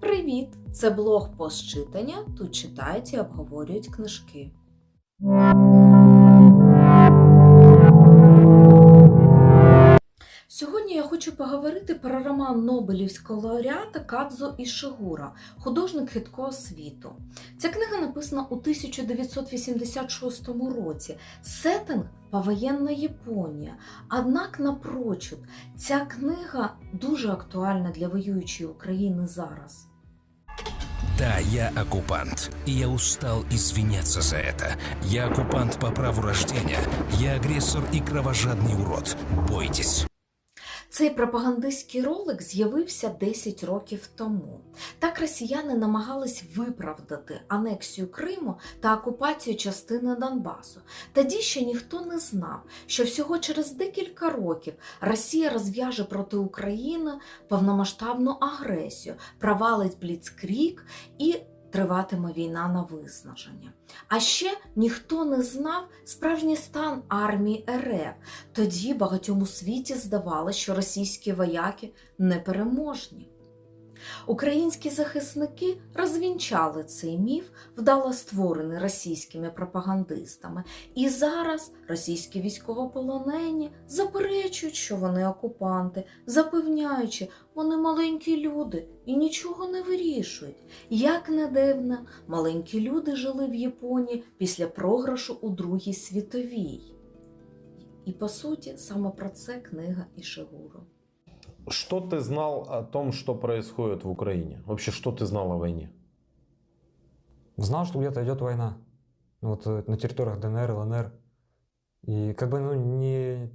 Привіт! Це блог постчитання. Тут читають і обговорюють книжки. Сьогодні я хочу поговорити про роман Нобелівського лауреата Кадзо Ішигура, художник хиткого світу. Ця книга написана у 1986 році. Сеттинг повоєнна Японія. Однак, напрочуд, ця книга дуже актуальна для воюючої України зараз. Да, я оккупант, и я устал извиняться за это. Я оккупант по праву рождения, я агрессор и кровожадный урод. Бойтесь. Цей пропагандистський ролик з'явився 10 років тому. Так росіяни намагались виправдати анексію Криму та окупацію частини Донбасу. Тоді ще ніхто не знав, що всього через декілька років Росія розв'яже проти України повномасштабну агресію, провалить бліцкрік і триватиме війна на виснаження. А ще ніхто не знав справжній стан армії РФ. Тоді багатьом у світі здавалося, що російські вояки непереможні. Українські захисники розвінчали цей міф, вдало створений російськими пропагандистами, і зараз російські військовополонені заперечують, що вони окупанти, запевняючи, вони маленькі люди і нічого не вирішують. Як не дивно, маленькі люди жили в Японії після програшу у Другій світовій. І по суті, саме про це книга Ішигуру. Что ты знал о том, что происходит в Украине? Вообще, что ты знал о войне? Знал, что где-то идет война. Ну, Вот э, на территориях ДНР, ЛНР. И как бы ну, не,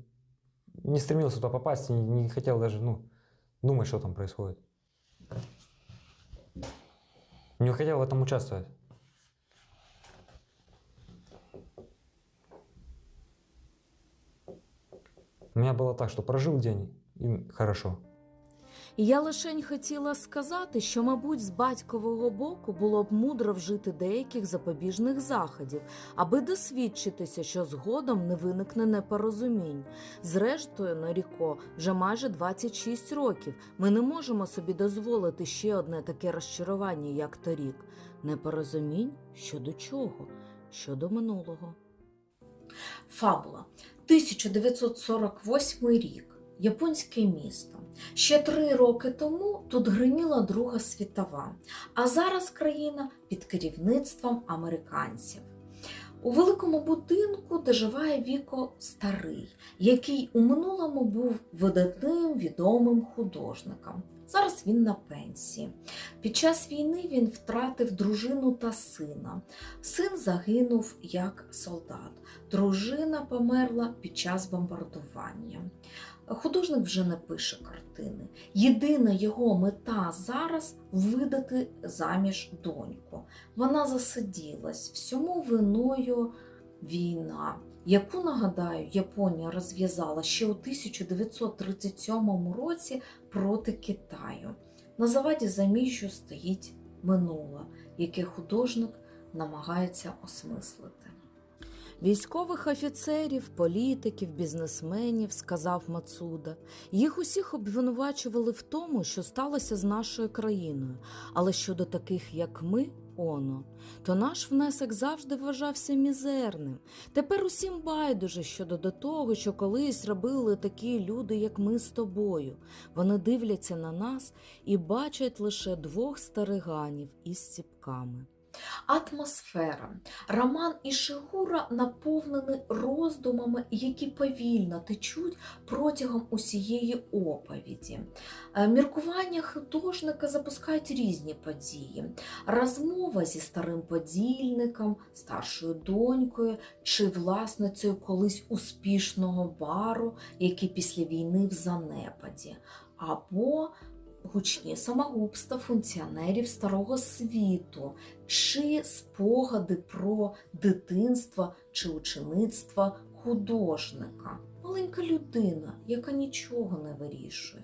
не стремился туда попасть, и не хотел даже ну, думать, что там происходит. Не хотел в этом участвовать. У меня было так, что прожил день и хорошо. І я лишень хотіла сказати, що, мабуть, з батькового боку було б мудро вжити деяких запобіжних заходів, аби досвідчитися, що згодом не виникне непорозумінь. Зрештою, Наріко вже майже 26 років. Ми не можемо собі дозволити ще одне таке розчарування, як торік. Непорозумінь щодо чого? Щодо минулого. Фабула 1948 рік. Японське місто. Ще три роки тому тут гриміла Друга світова, а зараз країна під керівництвом американців. У великому будинку доживає Віко Старий, який у минулому був видатним відомим художником. Зараз він на пенсії. Під час війни він втратив дружину та сина. Син загинув як солдат. Дружина померла під час бомбардування. Художник вже не пише картини. Єдина його мета зараз видати заміж доньку. Вона засиділась всьому виною війна, яку, нагадаю, Японія розв'язала ще у 1937 році проти Китаю. На заваді заміжжю стоїть минуле, яке художник намагається осмислити. Військових офіцерів, політиків, бізнесменів, сказав Мацуда. Їх усіх обвинувачували в тому, що сталося з нашою країною. Але щодо таких, як ми, оно, то наш внесок завжди вважався мізерним. Тепер усім байдуже щодо до того, що колись робили такі люди, як ми з тобою. Вони дивляться на нас і бачать лише двох стариганів із ціпками. Атмосфера. Роман Ішигура наповнений роздумами, які повільно течуть протягом усієї оповіді. Е, Міркування художника запускають різні події. Розмова зі старим подільником, старшою донькою чи власницею колись успішного бару, який після війни в занепаді. Або гучні самогубства функціонерів старого світу, чи спогади про дитинство чи учеництво художника. Маленька людина, яка нічого не вирішує.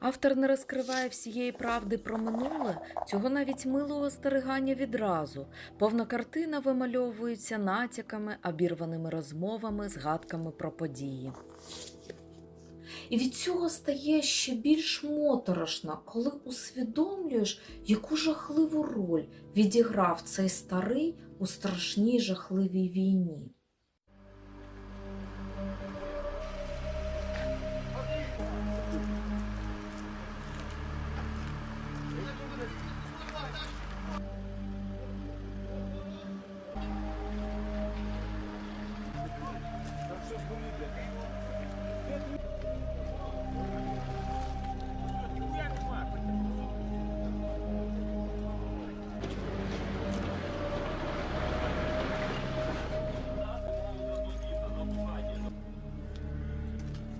Автор не розкриває всієї правди про минуле, цього навіть милого старигання відразу. Повна картина вимальовується натяками, обірваними розмовами, згадками про події. І від цього стає ще більш моторошно, коли усвідомлюєш, яку жахливу роль відіграв цей старий у страшній жахливій війні.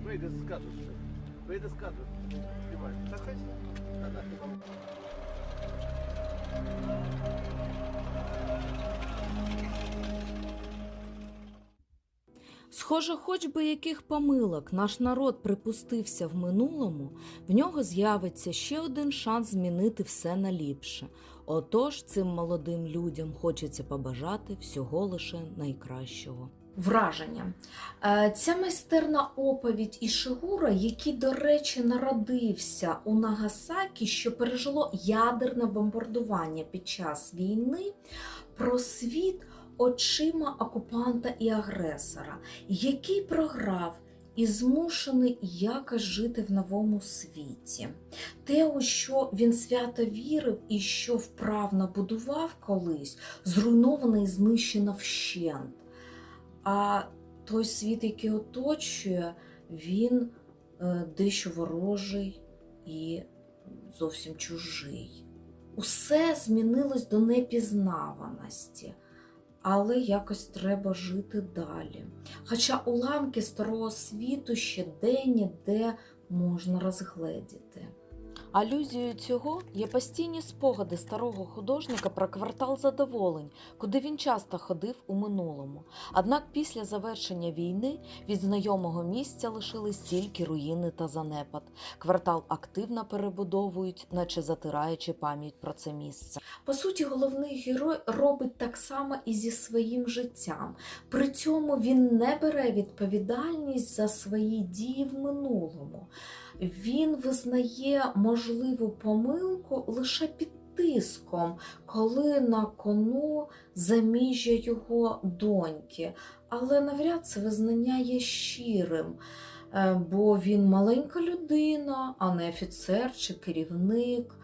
Вийде з кадру. Вийде з кадру. Знімай. Та хай. Та-да. Схоже, хоч би яких помилок наш народ припустився в минулому, в нього з'явиться ще один шанс змінити все на ліпше. Отож, цим молодим людям хочеться побажати всього лише найкращого. Враження. Е, Ця майстерна оповідь Ішигура, який, до речі, народився у Нагасакі, що пережило ядерне бомбардування під час війни, про світ очима окупанта і агресора, який програв і змушений якось жити в новому світі. Те, у що він свято вірив і що вправно будував колись, зруйновано і знищено вщент. А той світ, який оточує, він е, дещо ворожий і зовсім чужий. Усе змінилось до непізнаваності, але якось треба жити далі. Хоча уламки старого світу ще де-ніде можна розгледіти. Алюзією цього є постійні спогади старого художника про квартал задоволень, куди він часто ходив у минулому. Однак після завершення війни від знайомого місця лишились тільки руїни та занепад. Квартал активно перебудовують, наче затираючи пам'ять про це місце. По суті, головний герой робить так само і зі своїм життям. При цьому він не бере відповідальність за свої дії в минулому. Він визнає можливу помилку лише під тиском, коли на кону заміжжя його доньки. Але навряд це визнання є щирим, е, бо він маленька людина, а не офіцер чи керівник.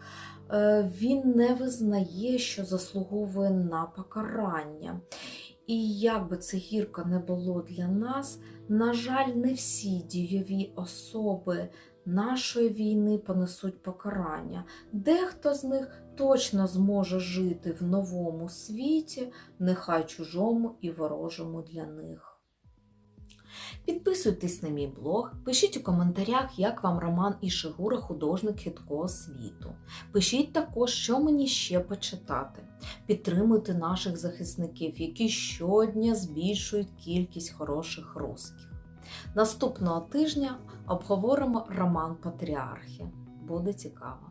Е, Він не визнає, що заслуговує на покарання. І як би це гірко не було для нас, на жаль, не всі дійові особи нашої війни понесуть покарання. Дехто з них точно зможе жити в новому світі, нехай чужому і ворожому для них. Підписуйтесь на мій блог, пишіть у коментарях, як вам роман Ішигура художник хиткого світу. Пишіть також, що мені ще почитати. Підтримуйте наших захисників, які щодня збільшують кількість хороших русських. Наступного тижня обговоримо роман Патріархи. Буде цікаво.